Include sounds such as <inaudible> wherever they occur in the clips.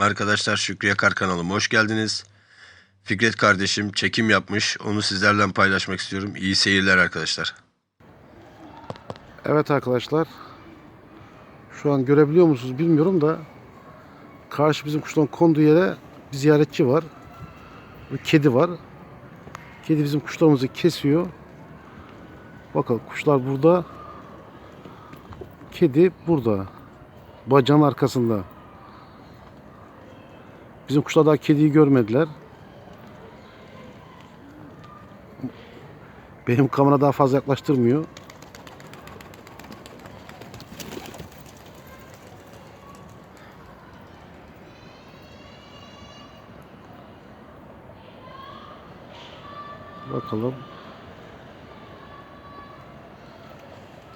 Arkadaşlar Şükrü Yakar kanalıma hoş geldiniz. Fikret kardeşim çekim yapmış. Onu sizlerle paylaşmak istiyorum. İyi seyirler arkadaşlar. Evet arkadaşlar. Şu an görebiliyor musunuz bilmiyorum da karşı bizim kuşların konduğu yere bir ziyaretçi var. Bir kedi var. Kedi bizim kuşlarımızı kesiyor. Bakalım kuşlar burada. Kedi burada. Bacağın arkasında. Bizim kuşlar daha kediyi görmediler. Benim kamera daha fazla yaklaştırmıyor. Bakalım.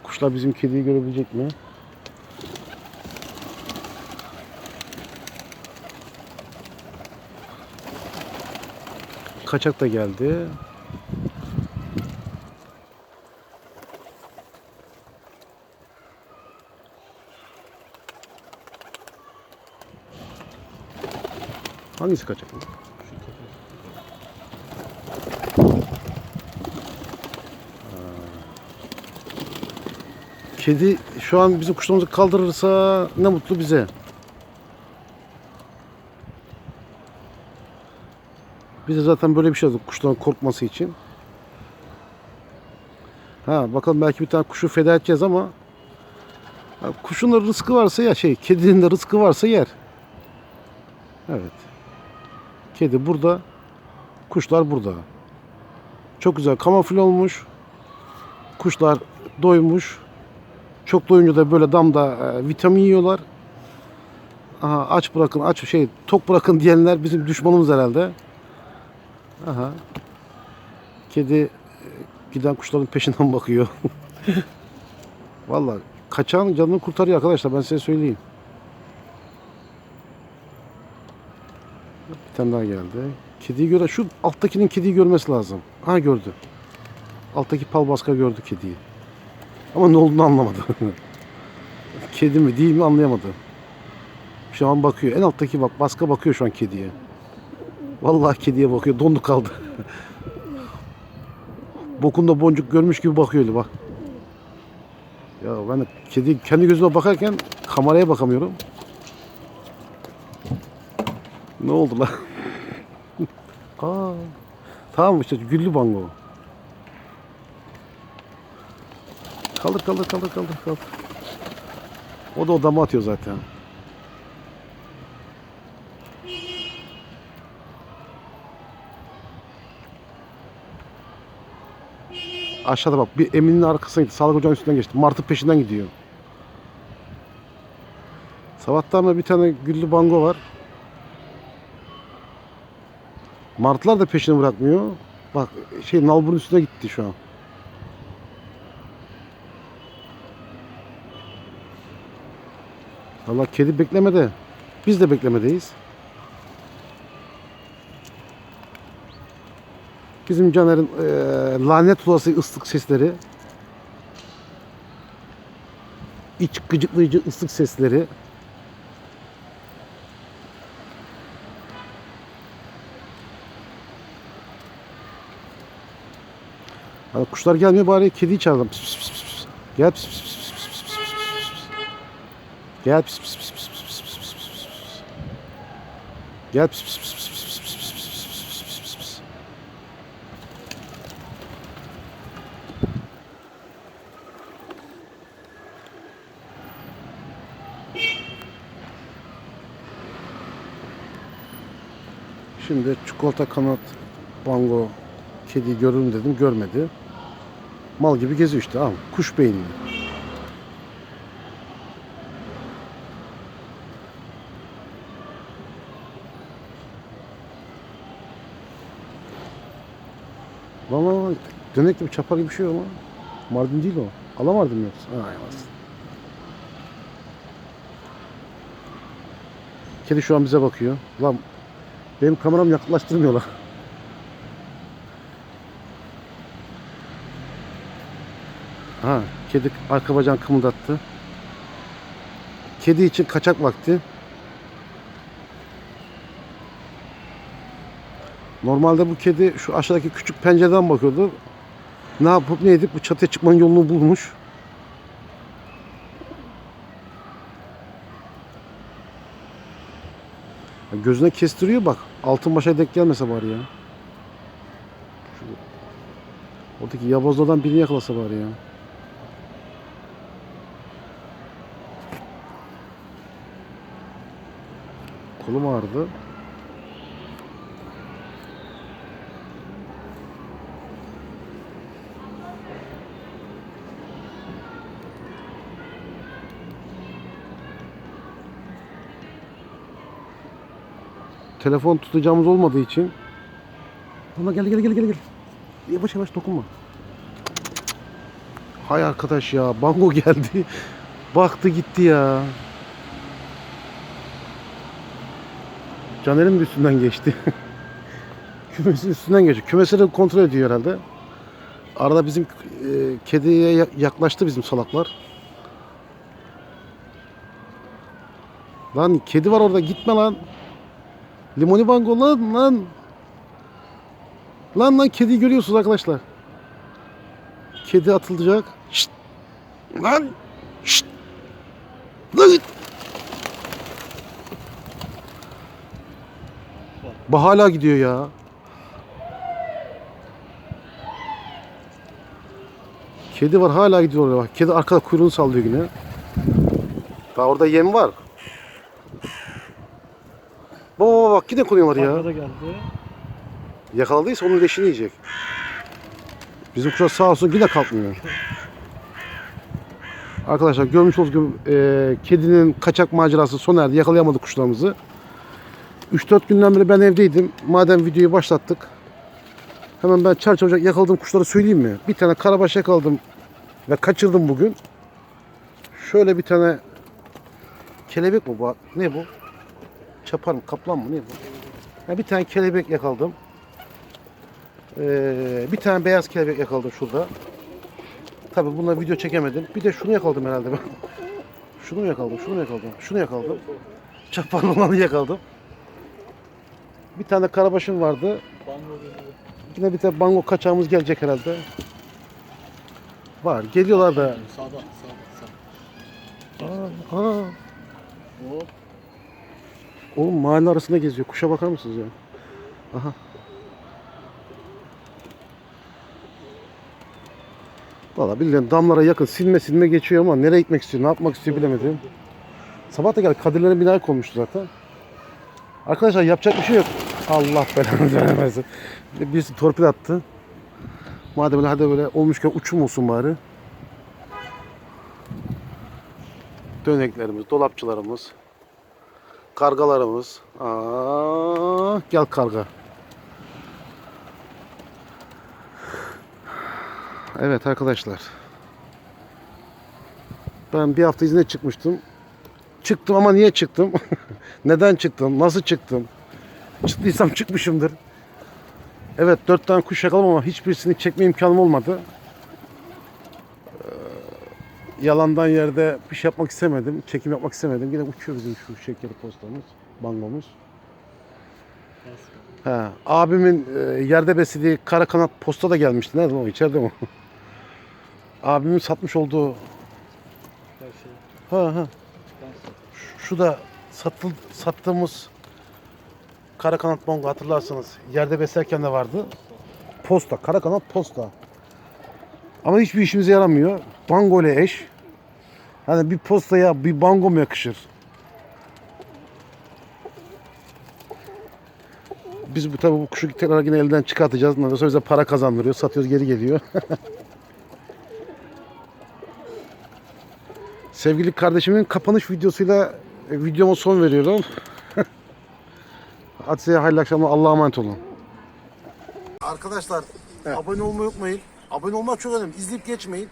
Kuşlar bizim kediyi görebilecek mi? Kaçak da geldi. Hangisi kaçak? Kedi şu an bizim kuşlarımızı kaldırırsa ne mutlu bize. Biz de zaten böyle bir şey aldık kuşların korkması için. Ha bakalım belki bir tane kuşu feda edeceğiz ama ha, kuşun da rızkı varsa ya şey kedinin de rızkı varsa yer. Evet. Kedi burada. Kuşlar burada. Çok güzel kamufle olmuş. Kuşlar doymuş. Çok doyunca da böyle damda e, vitamin yiyorlar. Aha aç bırakın, aç şey tok bırakın diyenler bizim düşmanımız herhalde. Aha. Kedi e, giden kuşların peşinden bakıyor. <laughs> Vallahi kaçan canını kurtarıyor arkadaşlar ben size söyleyeyim. Bir tane daha geldi. Kediyi göre şu alttakinin kediyi görmesi lazım. Ha gördü. Alttaki pal baska gördü kediyi. Ama ne olduğunu anlamadı. <laughs> Kedi mi değil mi anlayamadı. Şu an bakıyor. En alttaki bak baska bakıyor şu an kediye. Vallahi kediye bakıyor. Dondu kaldı. Bokunda boncuk görmüş gibi bakıyor bak. Ya ben kedi kendi gözüme bakarken kameraya bakamıyorum. Ne oldu lan? <laughs> Aa, tamam işte güllü bango. Kaldır kaldır kaldır kaldır kaldır. O da odama atıyor zaten. Aşağıda bak bir Emin'in arkasına gitti. Sağlık ocağının üstünden geçti. Martı peşinden gidiyor. Sabahtan da bir tane güllü bango var. Martılar da peşini bırakmıyor. Bak şey nalburun üstüne gitti şu an. Valla kedi beklemede. Biz de beklemedeyiz. Bizim Caner'in eee, lanet olası ıslık sesleri. iç gıcıklayıcı ıslık sesleri. Hani kuşlar gelmiyor bari kediyi çağıralım. Pıs pıs pıs pıs. Gel pıs pıs pıs pıs pıs pıs. Gel pıs pıs pıs pıs pıs pıs pıs pıs. Gel pıs pıs pıs Şimdi çikolata kanat bango kedi görürüm dedim görmedi. Mal gibi geziyor işte al kuş beyinli. Lan dönek gibi çapar gibi bir şey ama. Mardin değil o. Alamardin mi yoksa? Ay anasını. Kedi şu an bize bakıyor. Lan benim kameram yaklaştırmıyorlar. Ha, kedi arka bacağını kımıldattı. Kedi için kaçak vakti. Normalde bu kedi şu aşağıdaki küçük pencereden bakıyordu. Ne yapıp ne edip bu çatıya çıkmanın yolunu bulmuş. Gözüne kestiriyor bak. Altın başa denk gelmese bari ya. Şu- Oradaki yabozlardan birini yakalasa bari ya. Kolum ağrıdı. Telefon tutacağımız olmadığı için. Ama gel gel gel gel gel. Yavaş yavaş dokunma. Hay arkadaş ya bango geldi. Baktı gitti ya. Caner'in de üstünden geçti. <laughs> Kümesin üstünden geçti. Kümesi de kontrol ediyor herhalde. Arada bizim e, kediye ya- yaklaştı bizim salaklar. Lan kedi var orada gitme lan. Limoni bango lan lan. Lan lan kediyi görüyorsunuz arkadaşlar. Kedi atılacak. Şşt. Lan. Şşt. Lan. Bu hala gidiyor ya. Kedi var hala gidiyor oraya bak. Kedi arkada kuyruğunu sallıyor yine. Daha orada yem var. Baba baba bak yine konuyorlar ya. Arkada geldi. Yakaladıysa onun leşini yiyecek. Bizim kuşlar sağ olsun yine kalkmıyor. Arkadaşlar görmüş olduğunuz gibi e, kedinin kaçak macerası sona erdi. Yakalayamadık kuşlarımızı. 3-4 günden beri ben evdeydim. Madem videoyu başlattık. Hemen ben çarçabucak yakaladığım kuşları söyleyeyim mi? Bir tane karabaş yakaladım ve kaçırdım bugün. Şöyle bir tane kelebek mi bu? Ne bu? Çapar mı? Kaplan mı? Ne bu? Ya bir tane kelebek yakaladım. Ee, bir tane beyaz kelebek yakaladım şurada. Tabi bununla video çekemedim. Bir de şunu yakaladım herhalde ben. <laughs> Şunu mu yakaladım, şunu mu yakaladım, şunu yakaladım. Çaparlı olanı yakaladım. Bir tane karabaşım vardı. Yine bir tane bango kaçağımız gelecek herhalde. Var, geliyorlar da. Sağda, sağda, sağda. Aa, aa. Hop. Oğlum mahalle arasında geziyor. Kuşa bakar mısınız ya? Aha. Valla bildiğin damlara yakın silme silme geçiyor ama nereye gitmek istiyor, ne yapmak istiyor bilemedim. Sabah da geldi. Kadirlerin binaya konmuştu zaten. Arkadaşlar yapacak bir şey yok. Allah belanı vermesin. Birisi torpil attı. Madem öyle hadi böyle olmuşken uçum olsun bari. Döneklerimiz, dolapçılarımız. Kargalarımız. Aa, gel karga. Evet arkadaşlar. Ben bir hafta izne çıkmıştım. Çıktım ama niye çıktım? <laughs> Neden çıktım? Nasıl çıktım? Çıktıysam çıkmışımdır. Evet dört tane kuş yakaladım ama hiçbirisini çekme imkanım olmadı. Yalandan yerde bir şey yapmak istemedim. Çekim yapmak istemedim. Yine uçuyor bizim şu şekeri postamız, bangomuz. He, abimin e, yerde beslediği kara kanat posta da gelmişti. Nerede o? İçeride mi? <laughs> Abimin satmış olduğu şey. ha ha çıkan şu da satıl, sattığımız kara kanat bongo hatırlarsınız. Yerde beslerken de vardı. Posta, kara kanat posta. Ama hiçbir işimize yaramıyor. Bango ile eş. Hani bir postaya bir bango mu yakışır? Biz bu tabii bu kuşu tekrar yine elden çıkartacağız. Ondan sonra bize para kazandırıyor. Satıyoruz geri geliyor. <laughs> Sevgili kardeşimin kapanış videosuyla e, videoma son veriyorum. <laughs> Hadi size hayırlı akşamlar. Allah'a emanet olun. Arkadaşlar abone olmayı unutmayın. Abone olmak çok önemli. İzleyip geçmeyin.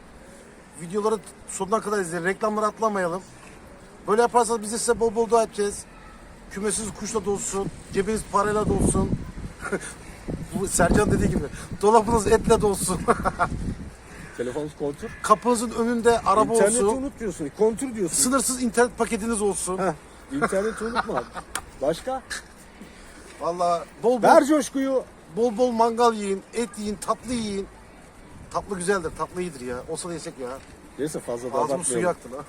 Videoları sonuna kadar izleyin. Reklamları atlamayalım. Böyle yaparsanız biz de size bol bol dua edeceğiz. Kümesiz kuşla dolsun. Cebiniz parayla dolsun. <laughs> Bu Sercan dediği gibi. Dolabınız etle dolsun. <laughs> Telefonunuz kontür. Kapınızın önünde araba İnterneti olsun. unut diyorsun. Kontür diyorsun. Sınırsız internet paketiniz olsun. İnterneti unutma. Başka? Vallahi bol bol Ver coşkuyu. bol bol mangal yiyin, et yiyin, tatlı yiyin. Tatlı güzeldir, tatlı iyidir ya. Olsa da yesek ya. Neyse fazla da Ağzımın suyu abartmayalım. aktı lan.